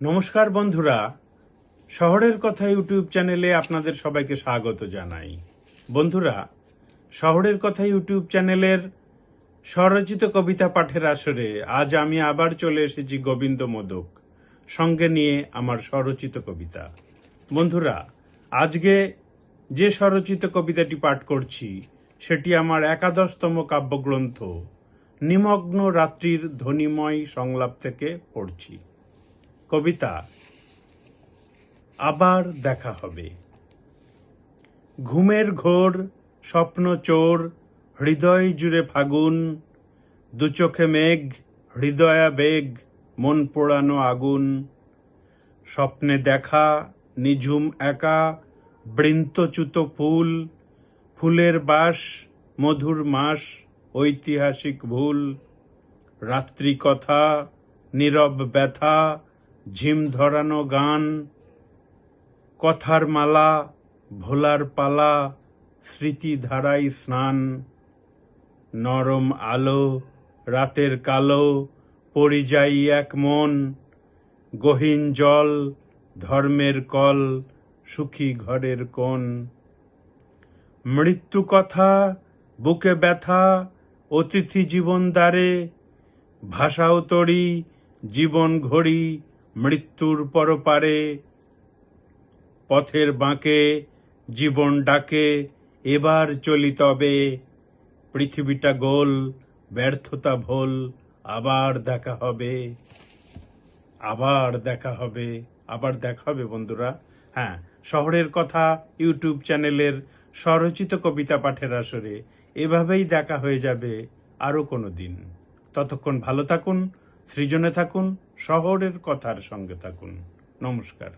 নমস্কার বন্ধুরা। শহরের কথা ইউটিউব চ্যানেলে আপনাদের সবাইকে স্বাগত জানাই। বন্ধুরা, শহরের কথা ইউটিউব চ্যানেলের স্বরচিত কবিতা পাঠের আসরে আজ আমি আবার চলে এসেছি গোবিন্দ মোদক সঙ্গে নিয়ে আমার স্বরচিত কবিতা। বন্ধুরা, আজকে যে স্বরচিত কবিতাটি পাঠ করছি, সেটি আমার একাদশতম কাব্যগ্রন্থ, নিমগ্ন রাত্রির ধ্বনিময় সংলাপ থেকে পড়ছি। কবিতা, আবার দেখা হবে। ঘুমের ঘোর, স্বপ্ন চোর, হৃদয় জুড়ে ফাগুন, দু চোখে মেঘ, হৃদয়া বেগ, মন পোড়ানো আগুন। স্বপ্নে দেখা, নিঝুম একা বৃন্তচ্যুত ফুল, ফুলের বাস, মধুর মাস, ঐতিহাসিক ভুল। রাত্রি কথা, নীরব ব্যথা ঝিম ধরানো গান, কথার মালা, ভোলার পালা, স্মৃতি ধারাই স্নান, নরম আলো, রাতের কালো পরিযায়ী এক মন, গহীন জল, ধর্মের কল, সুখী ঘরের কোণ। মৃত্যু কথা, বুকে ব্যথা, অতিথি জীবন দ্বারে, ভাষাও তরি, জীবন ঘড়ি মৃত্যুর পরপারে পথের বাঁকে জীবন ডাকে, এবার চলি তবে। পৃথিবীটা গোল, ব্যর্থতা ভোল, আবার দেখা হবে। আবার দেখা হবে, আবার দেখা হবে বন্ধুরা। হ্যাঁ শহরের কথা ইউটিউব চ্যানেলের স্বরচিত কবিতা পাঠের আসরে এভাবেই দেখা হয়ে যাবে আরও কোনো দিন। ততক্ষণ ভালো থাকুন সৃজনে থাকুন শহরের কথার সঙ্গে থাকুন। নমস্কার।